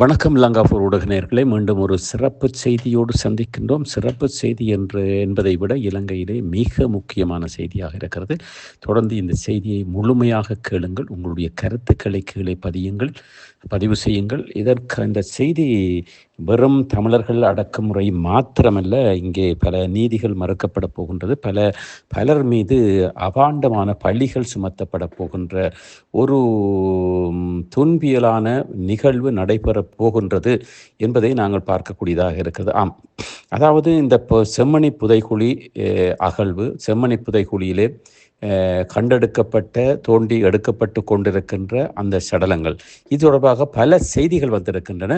வணக்கம் லங்காபூர் ஊடக நேர்களை மீண்டும் ஒரு சிறப்பு செய்தியோடு சந்திக்கின்றோம். சிறப்பு செய்தி என்று என்பதை விட இலங்கையிலே மிக முக்கியமான செய்தியாக இருக்கிறது. தொடர்ந்து இந்த செய்தியை முழுமையாக கேளுங்கள். உங்களுடைய கருத்துக்களை கீழே பதியுங்கள். பதிவு செய்யுங்கள். இதற்கு இந்த செய்தி வெறும் தமிழர்கள் அடக்குமுறை மாத்திரமல்ல இங்கே பல நீதிகள் மறுக்கப்பட போகின்றது. பல பலர் மீது அபாண்டமான பள்ளிகள் சுமத்தப்பட போகின்ற ஒரு துன்பியலான நிகழ்வு நடைபெறப் போகின்றது என்பதை நாங்கள் பார்க்கக்கூடியதாக இருக்கிறது. ஆம். அதாவது இந்த செம்மணி புதைகுழி அகழ்வு செம்மணி புதைகுழியிலே கண்டெடுக்கப்பட்ட தோண்டி எடுக்கப்பட்டு கொண்டிருக்கின்ற அந்த சடலங்கள். இது தொடர்பாக பல செய்திகள் வந்திருக்கின்றன.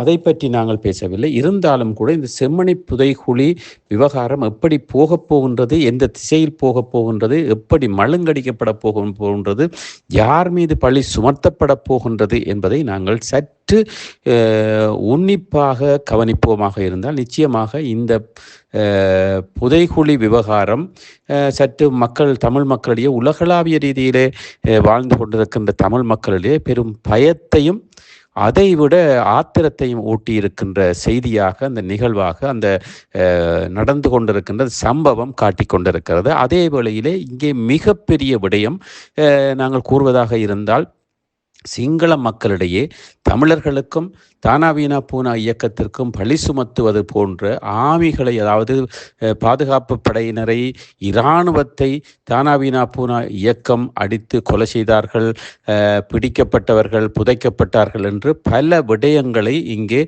அதை பற்றி நாங்கள் பேசவில்லை. இருந்தாலும் கூட இந்த செம்மணி புதைகுழி விவகாரம் எப்படி போகப் போகின்றது எந்த திசையில் போகப் போகின்றது எப்படி மழுங்கடிக்கப்பட போகும் போகின்றது யார் மீது பழி சுமத்தப்பட போகின்றது என்பதை நாங்கள் சற்று உன்னிப்பாக கவனிப்போமாக இருந்தால் நிச்சயமாக இந்த புதைகுழி விவகாரம் சற்று மக்கள் தமிழ் மக்களிடையே உலகளாவிய ரீதியிலே வாழ்ந்து கொண்டிருக்கின்ற தமிழ் மக்களிடையே பெரும் பயத்தையும் அதைவிட ஆத்திரத்தையும் ஊட்டியிருக்கின்ற செய்தியாக அந்த நிகழ்வாக அந்த நடந்து கொண்டிருக்கின்ற சம்பவம் காட்டி கொண்டிருக்கிறது. அதே வேளையிலே இங்கே மிகப்பெரிய விடயம் நாங்கள் கூறுவதாக இருந்தால் சிங்கள மக்களிடையே தமிழர்களுக்கும் தானாவீனா பூனா இயக்கத்திற்கும் பழி சுமத்துவது போன்ற ஆமிகளை அதாவது பாதுகாப்பு படையினரை இராணுவத்தை தானாவீனா பூனா இயக்கம் அடித்து கொலை செய்தார்கள் பிடிக்கப்பட்டவர்கள் புதைக்கப்பட்டார்கள் என்று பல விடயங்களை இங்கே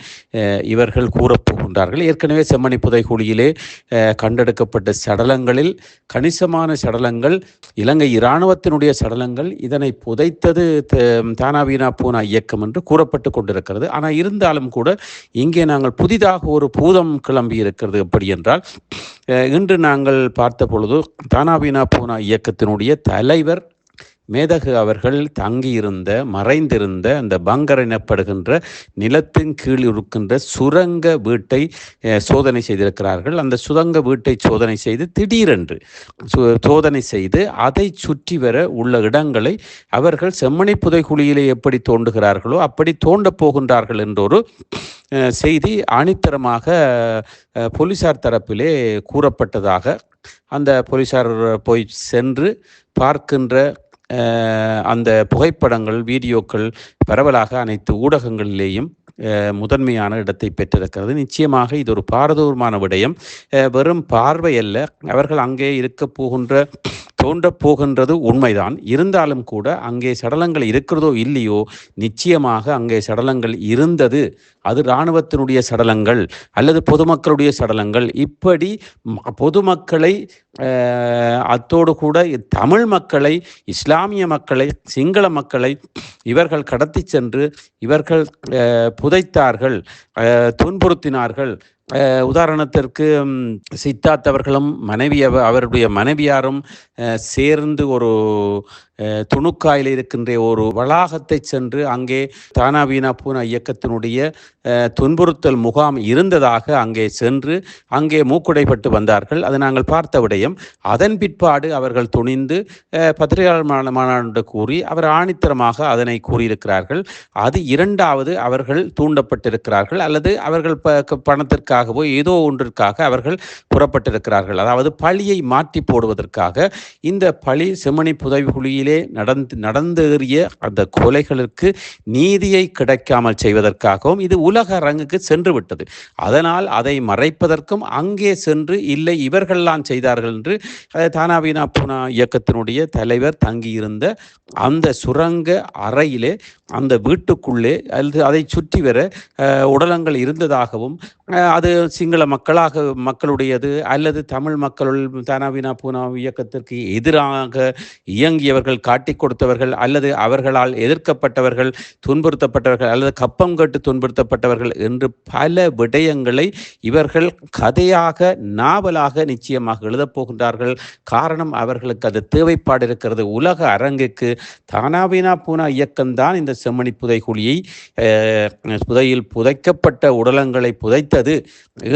இவர்கள் கூறப்போகின்றார்கள் ஏற்கனவே செம்மணி புதைகுழியிலே கண்டெடுக்கப்பட்ட சடலங்களில் கணிசமான சடலங்கள் இலங்கை இராணுவத்தினுடைய சடலங்கள் இதனை புதைத்தது தானாவீனா பூனா இயக்கம் என்று கூறப்பட்டு கொண்டிருக்கிறது. ஆனால் இருந்தாலும் கூட இங்கே நாங்கள் புதிதாக ஒரு பூதம் கிளம்பி இருக்கிறது எப்படி என்றால் இன்று நாங்கள் பார்த்த பொழுது தானாபினா பூனா இயக்கத்தினுடைய தலைவர் மேதகு அவர்கள் தங்கியிருந்த மறைந்திருந்த அந்த பங்கர் எனப்படுகின்ற நிலத்தின் கீழ் இருக்கின்ற சுரங்க வீட்டை சோதனை செய்திருக்கிறார்கள். அந்த சுரங்க வீட்டை சோதனை செய்து திடீரென்று சோதனை செய்து அதை சுற்றி வர உள்ள இடங்களை அவர்கள் செம்மணி புதைக்குழியிலே எப்படி தோண்டுகிறார்களோ அப்படி தோண்டப் போகின்றார்கள் என்றொரு செய்தி ஆணித்தரமாக போலீசார் தரப்பிலே கூறப்பட்டதாக அந்த போலீசார் போய் சென்று பார்க்கின்ற அந்த புகைப்படங்கள் வீடியோக்கள் பரவலாக அனைத்து ஊடகங்களிலேயும் முதன்மையான இடத்தை பெற்றிருக்கிறது. நிச்சயமாக இது ஒரு பாரதூரமான விடயம். வெறும் பார்வை அல்ல அவர்கள் அங்கே இருக்க போகின்ற தோன்றப் போகின்றது உண்மைதான். இருந்தாலும் கூட அங்கே சடலங்கள் இருக்கிறதோ இல்லையோ நிச்சயமாக அங்கே சடலங்கள் இருந்தது. அது இராணுவத்தினுடைய சடலங்கள் அல்லது பொதுமக்களுடைய சடலங்கள். இப்படி ம- பொதுமக்களை அத்தோடு கூட தமிழ் மக்களை இஸ்லாமிய மக்களை சிங்கள மக்களை இவர்கள் கடத்தி சென்று இவர்கள் புதைத்தார்கள் துன்புறுத்தினார்கள். உதாரணத்திற்கு சித்தார்த் அவர்களும் மனைவி அவருடைய மனைவியாரும் சேர்ந்து ஒரு துணுக்காயில் இருக்கின்ற ஒரு வளாகத்தை சென்று அங்கே தானா வீணா பூனா இயக்கத்தினுடைய துன்புறுத்தல் முகாம் இருந்ததாக அங்கே சென்று அங்கே மூக்குடைப்பட்டு வந்தார்கள். அது நாங்கள் பார்த்த விடயம். அதன் பிற்பாடு அவர்கள் துணிந்து பத்திரிகையாளர் மாநாடு கூறி அவர் ஆணித்தரமாக அதனை கூறியிருக்கிறார்கள். அது இரண்டாவது அவர்கள் தூண்டப்பட்டிருக்கிறார்கள். அல்லது அவர்கள் ப க- பணத்திற்காகவோ ஏதோ ஒன்றிற்காக அவர்கள் புறப்பட்டிருக்கிறார்கள். அதாவது பழியை மாற்றி போடுவதற்காக இந்த பழி செம்மணி புதைகுழியிலே நடந்து நடந்தேறிய அந்த கொலைகளுக்கு நீதியை கிடைக்காமல் செய்வதற்காகவும் இது உலக அரங்குக்கு சென்று விட்டது அதனால் அதை மறைப்பதற்கும் அங்கே சென்று இல்லை இவர்கள்லாம் செய்தார்கள் என்று தானாவினா தானாவீனா பூனா இயக்கத்தினுடைய தலைவர் தங்கியிருந்த அந்த சுரங்க அறையிலே அந்த வீட்டுக்குள்ளே அல்லது அதை சுற்றி வர உடலங்கள் இருந்ததாகவும் அது சிங்கள மக்களாக மக்களுடையது அல்லது தமிழ் மக்கள் தானாவீனா பூனா இயக்கத்திற்கு எதிராக இயங்கியவர்கள் காட்டிக் கொடுத்தவர்கள் அல்லது அவர்களால் எதிர்க்கப்பட்டவர்கள் துன்புறுத்தப்பட்டவர்கள் அல்லது கப்பம் கட்டு துன்புறுத்தப்பட்டவர்கள் என்று பல விடயங்களை இவர்கள் கதையாக நாவலாக நிச்சயமாக எழுதப் போகின்றார்கள். காரணம் அவர்களுக்கு அது தேவைப்பாடு இருக்கிறது. உலக அரங்குக்கு தானாவினா பூனா இயக்கம்தான் இந்த செம்மணி புதைகுழியை புதையில் புதைக்கப்பட்ட உடலங்களை புதைத்தது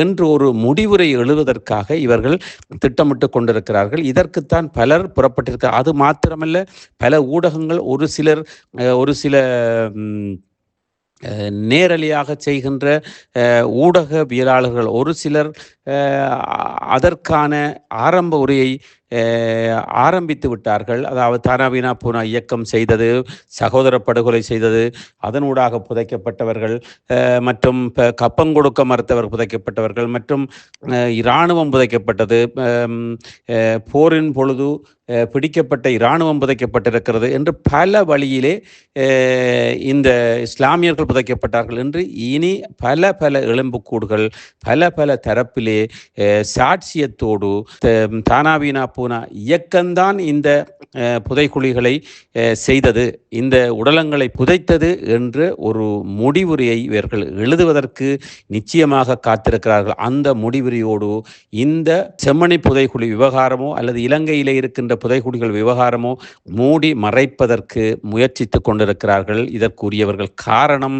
என்று ஒரு முடிவுரை எழுதுவதற்காக இவர்கள் திட்டமிட்டு கொண்டிருக்கிறார்கள். இதற்குத்தான் பலர் புறப்பட்டிருக்கிறார் அது மாத்திரமல்ல பல ஊடகங்கள் ஒரு சிலர் அஹ், ஒரு சில ம், நேரலையாக செய்கின்ற ஊடகவியலாளர்கள் ஒரு சிலர் அதற்கான ஆரம்ப உரையை ஆரம்பித்து விட்டார்கள். அதாவது தானாவினா பூனா இயக்கம் செய்தது சகோதர படுகொலை செய்தது அதனூடாக புதைக்கப்பட்டவர்கள் மற்றும் கப்பங்கொடுக்க மறுத்தவர் புதைக்கப்பட்டவர்கள் மற்றும் இராணுவம் புதைக்கப்பட்டது போரின் பொழுது பிடிக்கப்பட்ட இராணுவம் புதைக்கப்பட்டிருக்கிறது என்று பல வழியிலே இந்த இஸ்லாமியர்கள் புதைக்கப்பட்டார்கள் என்று இனி பல பல எலும்புக்கூடுகள் பல பல தரப்பிலே சாட்சியத்தோடு தானாவீனா பூனா இயக்கம்தான் இந்த புதைக்குழிகளை செய்தது. இந்த உடலங்களை புதைத்தது என்று ஒரு முடிவுரையை இவர்கள் எழுதுவதற்கு நிச்சயமாக காத்திருக்கிறார்கள். அந்த முடிவுரையோடு இந்த செம்மணி புதைக்குழி விவகாரமோ அல்லது இலங்கையிலே இருக்கின்ற புதைக்குழிகள் விவகாரமோ மூடி மறைப்பதற்கு முயற்சித்து கொண்டிருக்கிறார்கள். இதற்குரியவர்கள் காரணம்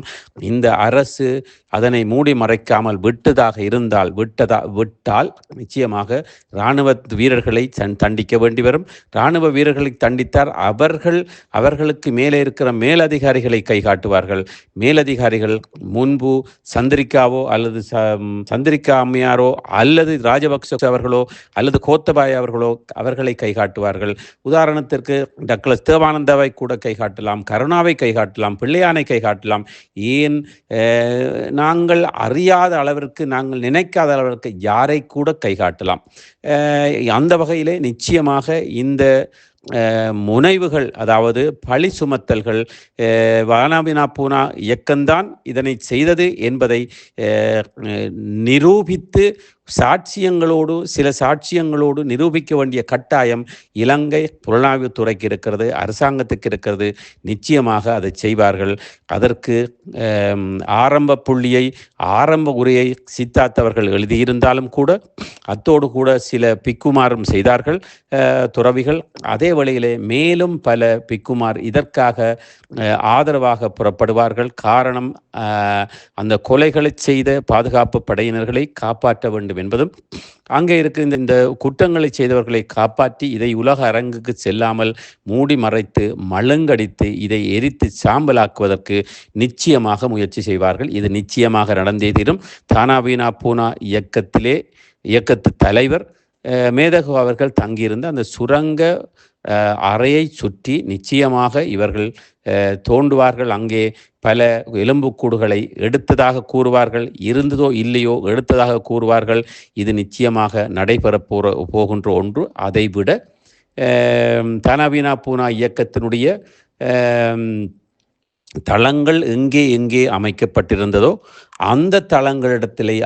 இந்த அரசு அதனை மூடி மறைக்காமல் விட்டதாக இருந்தால் விட்டதா விட்டால் நிச்சயமாக இராணுவ வீரர்களை தண்டிக்க வேண்டி வரும். இராணுவ வீரர்களை தண்டித்தார் அவர்கள் அவர்களுக்கு மேலே இருக்கிற மேலதிகாரிகளை கை காட்டுவார்கள். மேலதிகாரிகள் முன்பு சந்திரிக்காவோ அல்லது சந்திரிக்கா அம்மையாரோ அல்லது ராஜபக்ச அவர்களோ அல்லது கோத்தபாய் அவர்களோ அவர்களை கை காட்டுவார்கள். உதாரணத்திற்கு டக்ளஸ் தேவானந்தாவை கூட கை காட்டலாம் கருணாவை கை காட்டலாம் பிள்ளையானை கை காட்டலாம். ஏன் நாங்கள் அறியாத அளவிற்கு நாங்கள் நினைக்காத அளவிற்கு யாரை கூட கைகாட்டலாம் அந்த வகையிலே நிச்சயமாக இந்த முனைவுகள் அதாவது பழி சுமத்தல்கள் வானாபினா பூனா இயக்கம்தான் இதனை செய்தது என்பதை நிரூபித்து சாட்சியங்களோடு சில சாட்சியங்களோடு நிரூபிக்க வேண்டிய கட்டாயம் இலங்கை புலனாய்வுத்துறைக்கு இருக்கிறது அரசாங்கத்துக்கு இருக்கிறது. நிச்சயமாக அதை செய்வார்கள். அதற்கு ஆரம்ப புள்ளியை ஆரம்ப உரையை சித்தாத்தவர்கள் எழுதியிருந்தாலும் கூட அத்தோடு கூட சில பிக்குமாரும் செய்தார்கள் துறவிகள். அதே வழியிலே மேலும் பல பிக்குமார் இதற்காக ஆதரவாக புறப்படுவார்கள். காரணம் அந்த கொலைகளை செய்த பாதுகாப்பு படையினர்களை காப்பாற்ற வேண்டும் என்பதும் அங்கே இருக்க இந்த இந்த குற்றங்களை செய்தவர்களை காப்பாற்றி இதை உலக அரங்குக்கு செல்லாமல் மூடி மறைத்து மழுங்கடித்து இதை எரித்து சாம்பலாக்குவதற்கு நிச்சயமாக முயற்சி செய்வார்கள். இது நிச்சயமாக நடந்தே தீரும். தானாபீனா பூனா இயக்கத்திலே இயக்கத்து தலைவர் மேதகு அவர்கள் தங்கியிருந்த அந்த சுரங்க அறையை சுற்றி நிச்சயமாக இவர்கள் தோண்டுவார்கள். அங்கே பல எலும்புக்கூடுகளை எடுத்ததாக கூறுவார்கள். இருந்ததோ இல்லையோ எடுத்ததாக கூறுவார்கள். இது நிச்சயமாக நடைபெற போற போகின்ற ஒன்று. அதைவிட தனவீனா பூனா இயக்கத்தினுடைய தளங்கள் எங்கே எங்கே அமைக்கப்பட்டிருந்ததோ அந்த தளங்களிடத்திலே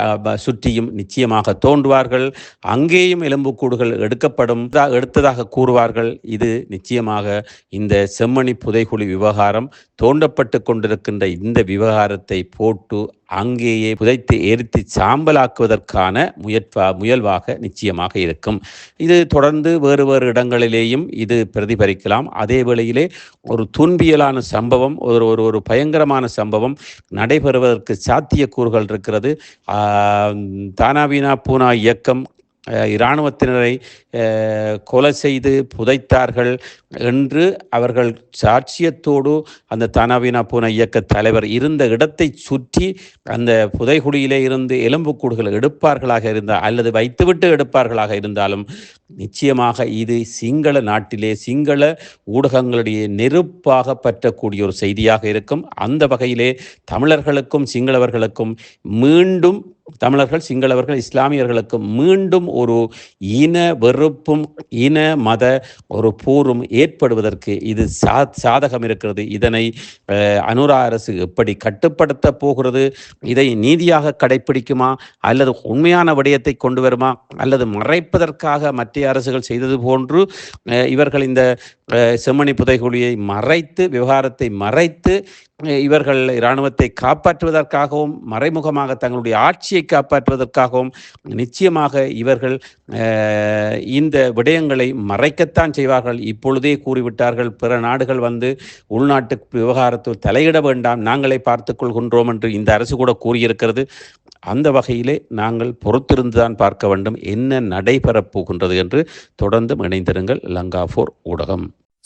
சுற்றியும் நிச்சயமாக தோன்றுவார்கள். அங்கேயும் எலும்புக்கூடுகள் எடுக்கப்படும் எடுத்ததாக கூறுவார்கள். இது நிச்சயமாக இந்த செம்மணி புதைகுழி விவகாரம் தோண்டப்பட்டு கொண்டிருக்கின்ற இந்த விவகாரத்தை போட்டு அங்கேயே புதைத்து எரித்து சாம்பலாக்குவதற்கான முயற்வா முயல்வாக நிச்சயமாக இருக்கும். இது தொடர்ந்து வேறு வேறு இடங்களிலேயும் இது பிரதிபலிக்கலாம். அதே வேளையிலே ஒரு துன்பியலான சம்பவம் ஒரு ஒரு ஒரு பயங்கரமான சம்பவம் நடைபெறுவதற்கு சாத்தியக்கூறுகள் இருக்கிறது. தானாவீனா பூனா இயக்கம் இராணுவத்தினரை கொலை செய்து புதைத்தார்கள். என்று அவர்கள் சாட்சியத்தோடு அந்த தானாவினா பூன இயக்க தலைவர் இருந்த இடத்தை சுற்றி அந்த புதைகுழியிலே இருந்து எலும்புக்கூடுகள் எடுப்பார்களாக இருந்தால் அல்லது வைத்துவிட்டு எடுப்பார்களாக இருந்தாலும் நிச்சயமாக இது சிங்கள நாட்டிலே சிங்கள ஊடகங்களுடைய நெருப்பாக பற்றக்கூடிய ஒரு செய்தியாக இருக்கும். அந்த வகையிலே தமிழர்களுக்கும் சிங்களவர்களுக்கும் மீண்டும் தமிழர்கள் சிங்களவர்கள் இஸ்லாமியர்களுக்கும் மீண்டும் ஒரு இன வெறுப்பும் இன மத ஒரு போரும் ஏற்படுவதற்கு இது சா சாதகம் இருக்கிறது. இதனை அனுரா அரசு எப்படி கட்டுப்படுத்த போகிறது? இதை நீதியாக கடைபிடிக்குமா அல்லது உண்மையான விடயத்தை கொண்டு வருமா? அல்லது மறைப்பதற்காக மத்திய அரசுகள் செய்தது போன்று இவர்கள் இந்த செம்மணி புதைகுழியை மறைத்து விவகாரத்தை மறைத்து இவர்கள் இராணுவத்தை காப்பாற்றுவதற்காகவும் மறைமுகமாக தங்களுடைய ஆட்சியை காப்பாற்றுவதற்காகவும் நிச்சயமாக இவர்கள் இந்த விடயங்களை மறைக்கத்தான் செய்வார்கள். இப்பொழுதே கூறிவிட்டார்கள் பிற நாடுகள் வந்து உள்நாட்டு விவகாரத்தில் தலையிட வேண்டாம் நாங்களே பார்த்து கொள்கின்றோம் என்று இந்த அரசு கூட கூறியிருக்கிறது. அந்த வகையிலே நாங்கள் பொறுத்திருந்துதான் பார்க்க வேண்டும். என்ன நடைபெறப் போகின்றது என்று தொடர்ந்து இணைந்திருங்கள் லங்கா ஃபோர் ஊடகம்.